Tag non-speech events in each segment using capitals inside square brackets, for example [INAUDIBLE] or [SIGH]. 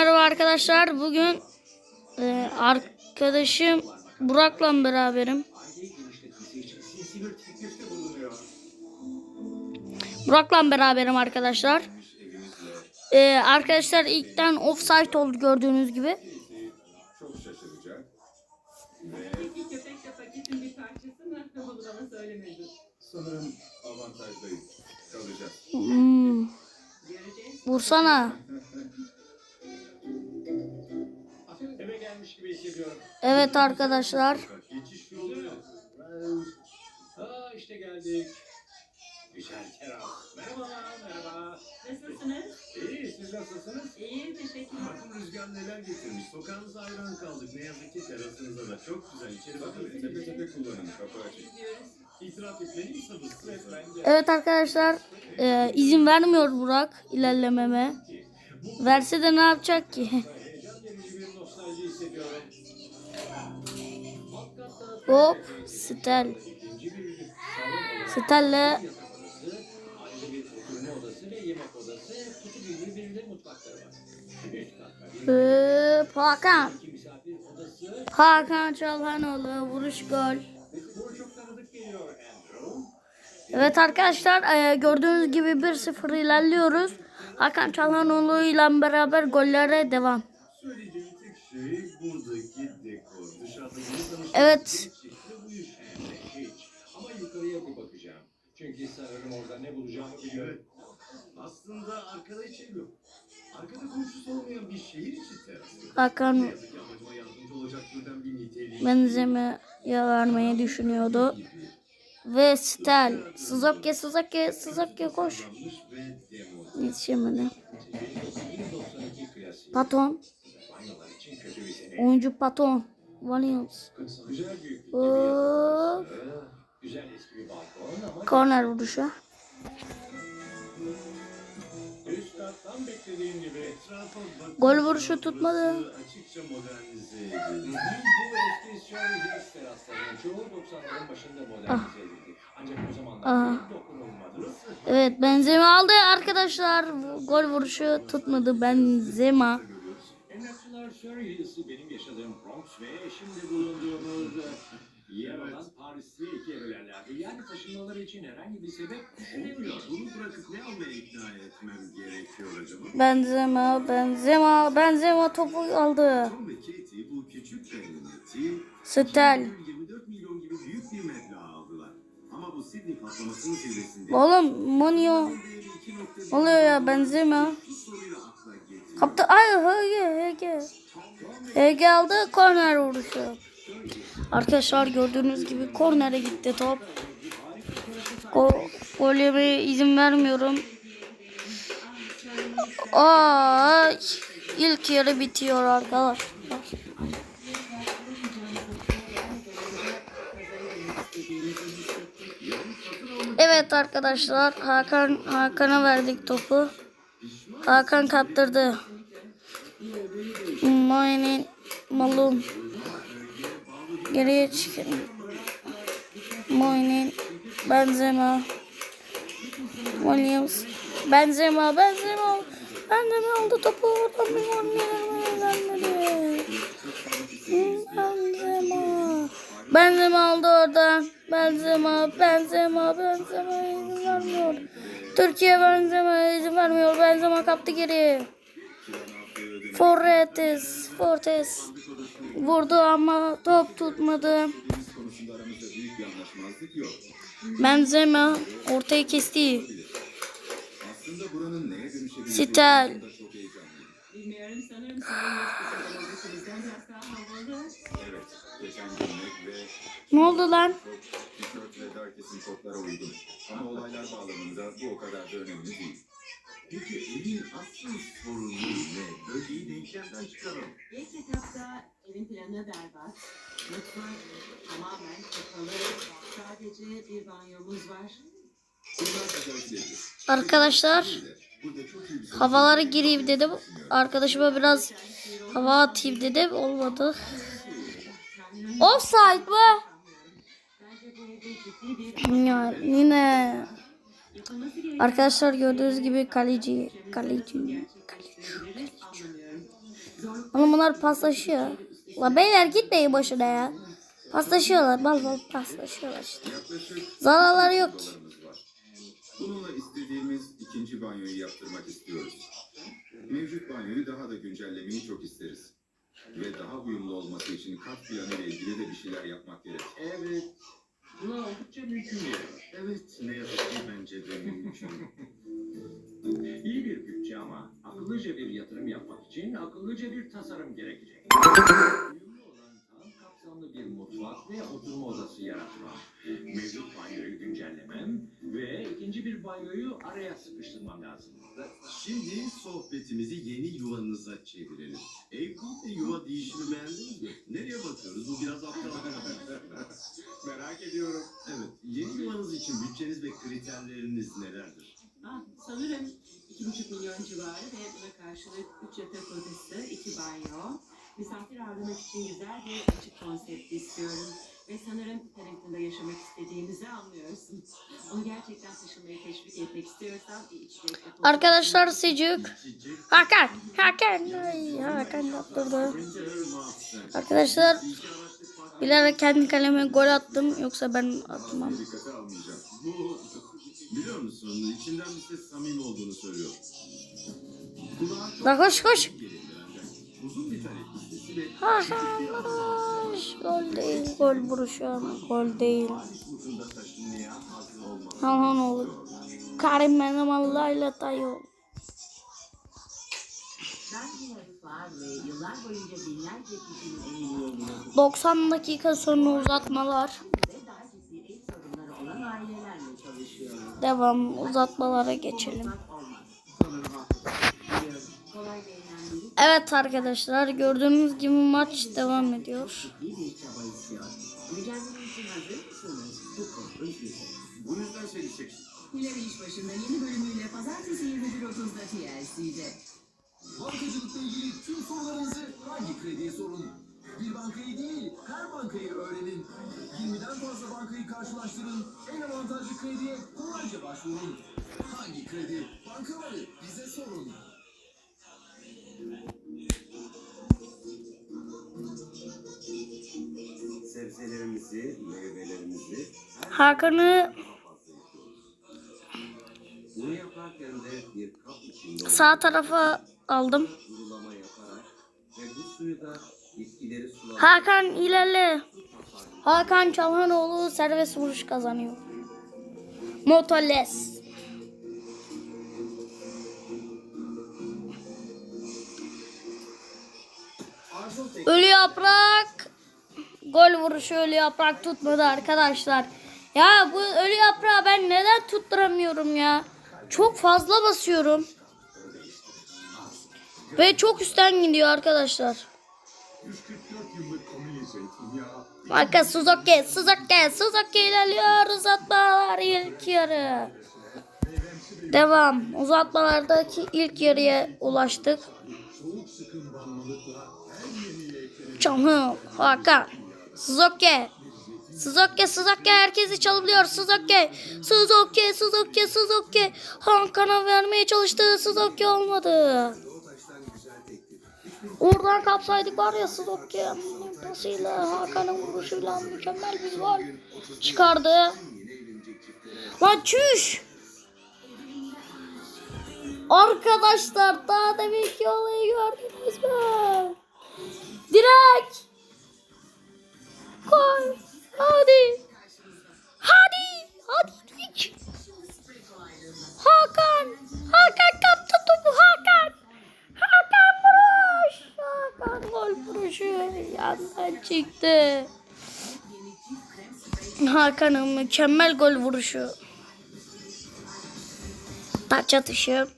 Merhaba arkadaşlar. Bugün e, arkadaşım Burak'la beraberim. Burak'la beraberim arkadaşlar. E, arkadaşlar ilkten offside oldu gördüğünüz gibi. Sanırım avantajdayız. Kalacağız. Hmm, vursana. Evet arkadaşlar. Geçiş yolu yok. Ha işte geldik. Güzel teras. Merhaba, merhaba. Nasılsınız? İyi, siz nasılsınız? İyi, teşekkürler. Bakın rüzgar neler getirmiş. Sokağınıza hayran kaldık. Ne yazık ki terasınıza da çok güzel. İçeri bakın. Tepe tepe kullanın. Kapı açık. Gidiyoruz. İtiraf etmeliyim sabırsız. Bence. Evet arkadaşlar e, izin vermiyor Burak ilerlememe. Verse de ne yapacak ki? Üst katta bir Hop, Hakan. Hakan Çalhanoğlu vuruş gol. Evet arkadaşlar e, gördüğünüz gibi 1-0 ilerliyoruz. Hakan Çalhanoğlu ile beraber gollere devam. Şey buradaki dekor. Dışarıda bunu tanıştık. Evet. Bu iş hem de hiç. Ama yukarıya bir bakacağım. Çünkü sanırım orada ne bulacağımı biliyorum. Aslında arkada hiç ev yok. Arkada komşusu olmayan bir şehir içi teras. Ne Hakan yazık ki amacıma yardımcı olacak türden bir niteliği. Benzema'ya vermeyi düşünüyordu. Ve Stel. Sızapke Sızapke Sızapke koş. Kullanmış ve demo. Yetişemedi. 1992 klasik. Paton. Banyolar için kötü bir sene. Oyuncu Paton. Williams. Korner vuruşu. Gol vuruşu tutmadı. Burası Açıkça modernize edildi. Bu eski Sherry Hills teraslarının çoğu 90'ların başında modernize edildi. Ancak o zamanlar Ah. dokunulmadı. Evet Benzema aldı arkadaşlar. Gol vuruşu tutmadı Benzema. Emlakçılar Surrey benim yaşadığım Bronx ve şimdi bulunduğumuz e, yer olan Paris'te iki evlerlerdi. Yani taşınmaları için herhangi bir sebep düşünemiyor. Bunu bırakıp ne almaya ikna etmem gerekiyor acaba? Benzema, Benzema, Benzema topu aldı. Tom ve Katie bu küçük ganimeti Stel. 24 milyon gibi büyük bir meblağ aldılar. Ama bu Sydney patlamasının zirvesinde Oğlum Monio değeri 2.1 ne oluyor ya Benzema? Kaptı. Ay HG HG. HG aldı korner vuruşu. Arkadaşlar gördüğünüz gibi kornere gitti top. Go gol yemeye izin vermiyorum. Ay ilk yarı bitiyor arkadaşlar. Evet arkadaşlar Hakan Hakan'a verdik topu. Hakan kaptırdı. Moynin malum. Geriye çıkın. Moynin Benzema. Williams. Benzema, Benzema. Benzema aldı topu. Oradan bir gelmedi. Benzema. Benzema aldı oradan. Benzema, Benzema, Benzema izin vermiyor. Türkiye Benzema izin vermiyor. Benzema kaptı geri. Fortes, Fortes vurdu ama top tutmadı. Benzema ortaya kesti. Ve Ne oldu lan? Ama olaylar bağlamında bu o kadar da önemli değil. Peki evin asıl sorunu ne? Bölgeyi denklemden çıkaralım. İlk etapta evin planı berbat. Mutfak tamamen kapalı. Sadece bir banyomuz var. Arkadaşlar havalara gireyim dedim. Arkadaşıma biraz hava atayım dedim. Olmadı. Offside mı? Ya yine arkadaşlar gördüğünüz gibi kaleci kaleci kaleci. anlamıyorum. Adamlar paslaşıyor. La beyler gitmeyin boşuna ya. Paslaşıyorlar. Bal bal paslaşıyorlar işte. Zararları yok ki. Bununla istediğimiz ikinci banyoyu yaptırmak istiyoruz. Mevcut banyoyu daha da güncellemeyi çok isteriz. Ve daha uyumlu olması için kat planı ile ilgili de bir şeyler yapmak gerek. Evet. Buna oldukça mümkün var. Evet, ne yazık ki bence de mümkün. [LAUGHS] İyi bir bütçe ama akıllıca bir yatırım yapmak için akıllıca bir tasarım gerekecek. Uyumlu olan tam kapsamlı bir mutfak ve oturma odası yaratmam. Mevcut banyoyu güncellemem ikinci bir banyoyu araya sıkıştırmam lazım. Şimdi sohbetimizi yeni yuvanıza çevirelim. Evlilik ve yuva değişimi beğendiniz mi? Nereye bakıyoruz? Bu biraz aptal. [LAUGHS] Merak ediyorum. evet, yeni yuvanız için bütçeniz ve kriterleriniz nelerdir? Ah, sanırım 2,5 milyon civarı ve buna karşılık 3 yatak odası, 2 banyo. Misafir ağırlamak için güzel bir açık konsept istiyorum. Ve sanırım Paddington'da yaşamak istediğimizi anlıyorsun. Onu gerçekten taşınmayı teşvik etmek istiyorsan bir içecek Arkadaşlar sıcak. İçecek Hakan. Hakan. Ay, Hakan yaptırdı. Arkadaşlar bilerek kendi kaleme gol attım. Yoksa ben atmam. Bu, biliyor musun, içinden bir ses samimi olduğunu söylüyor. Kulağa çok La koş koş. uzun bir talep Gol değil. Gol vuruşu gol değil. Hakan olur. Karim benim Allah'ıyla dayı. Ben bir herif ve yıllar boyunca binlerce kişinin evini yeniledi. 90 dakika sonra uzatmalar. Devam uzatmalara geçelim. Evet arkadaşlar gördüğünüz gibi maç devam ediyor. bir çaba istiyor. Mücadele için hazır mısınız? Bu korkunç bir. Bu yüzden sevişeceksin. Hilal iş başında yeni bölümüyle pazartesi 21.30'da TLC'de. Bankacılıkla ilgili tüm sorularınızı hangi krediye sorun? Bir bankayı değil, her bankayı öğrenin. 20'den fazla bankayı karşılaştırın. En avantajlı krediye kolayca başvurun. Hangi kredi? Bankaları bize sorun. Sebzelerimizi, meyvelerimizi Hakan'ı. Bunu yaparken de bir kap içinde sağ tarafa aldım. yaparak ve bu suyu da bitkileri Hakan ilerle. Hakan Çalhanoğlu serbest vuruş kazanıyor. Motoles. Ölü yaprak. Gol vuruşu ölü yaprak tutmadı arkadaşlar. Ya bu ölü yaprağı ben neden tutturamıyorum ya? Çok fazla basıyorum. Ve çok üstten gidiyor arkadaşlar. 144 yıllık komünizm zeytinyağı Marka Suzuki, Suzuki, Suzuki ilerliyor. Uzatmalar ilk yarı. Devam. Uzatmalardaki ilk yarıya ulaştık. Canım Hakan. Suzuki. Suzuki, Suzuki herkesi çalımlıyor. Suzuki, Suzuki, Suzuki, Suzuki. Hakan'a vermeye çalıştı. Suzuki olmadı. Oradan kapsaydık var ya Suzuki. Pasıyla Hakan'ın vuruşuyla mükemmel bir gol çıkardı. Lan çüş. Arkadaşlar daha deminki olayı gördünüz mü? Direkt. Çıktı. Hakan'ın mükemmel gol vuruşu. Taç atışı.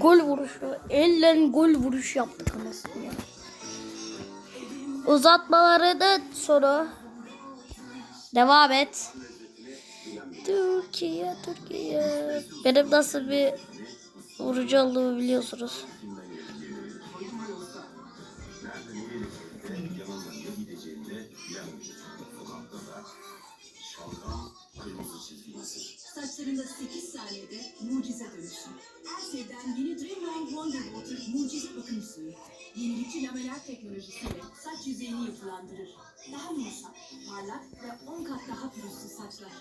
Gol vuruşu. Elle gol vuruşu yaptık anasını ya. Uzatmaları da soru. Devam et. Türkiye, Türkiye. Benim nasıl bir vurucu olduğumu biliyorsunuz. Saçlarında 8 saniyede mucize dönüşüm. Elsev'den yeni Dreamline Wonder Water mucize bakım suyu. Yenilikçi lameler teknolojisiyle saç yüzeyini yapılandırır. Daha yumuşak, parlak ve 10 kat daha pürüzsüz saçlar.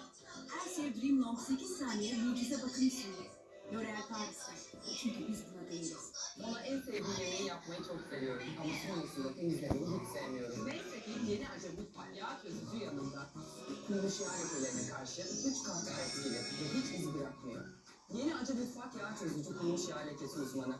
Elsev Dream Long 8 saniye mucize bakım suyu. L'Oreal Paris'te. Çünkü biz buna değiliz. Valla en sevdiğim yemeği yapmayı çok seviyorum. Ama sonrasında temizlemeyi hiç sevmiyorum. Neyse ki yeni acı mutfak yağ çözücü yanında. Kırmış yağ lekelerine karşı 3 kat etkili ve hiç iz bırakmıyor. Yeni acı mutfak yağ çözücü kırmış yağ lekesi uzmanı.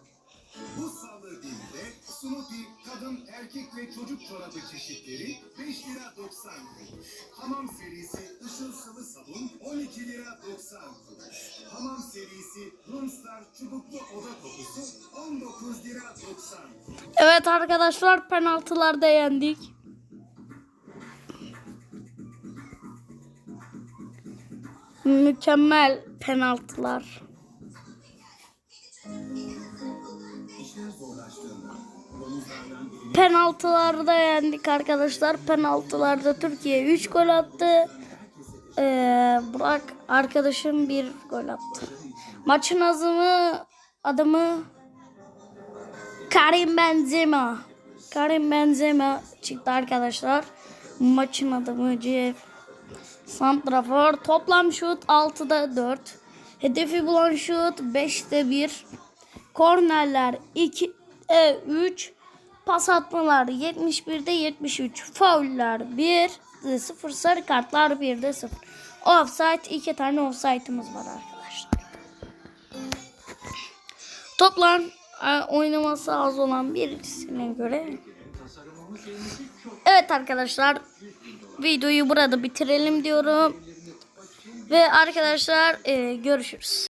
Bu salı dilde Smoothie kadın, erkek ve çocuk çorabı çeşitleri 5 lira 90 kuruş. Hamam serisi ışıl sıvı sabun 12 lira 90 kuruş. Hamam serisi Roomstar çubuklu oda kokusu 19 lira 90 kuruş. Evet arkadaşlar penaltılarda yendik. Mükemmel penaltılar. Penaltılarda yendik arkadaşlar. Penaltılarda Türkiye 3 gol attı. Ee, Burak arkadaşım bir gol attı. Maçın azımı adımı Karim Benzema. Karim Benzema çıktı arkadaşlar. Maçın adımı CF. Santrafor toplam şut 6'da 4. Hedefi bulan şut 5'te 1. Kornerler 2 e, 3. Pas atmalar 71'de 73. Fauller 1 0 sarı kartlar 1'de 0. Offside 2 tane offside'ımız var arkadaşlar. Toplam e, oynaması az olan birisine göre Evet arkadaşlar videoyu burada bitirelim diyorum. Ve arkadaşlar e, görüşürüz.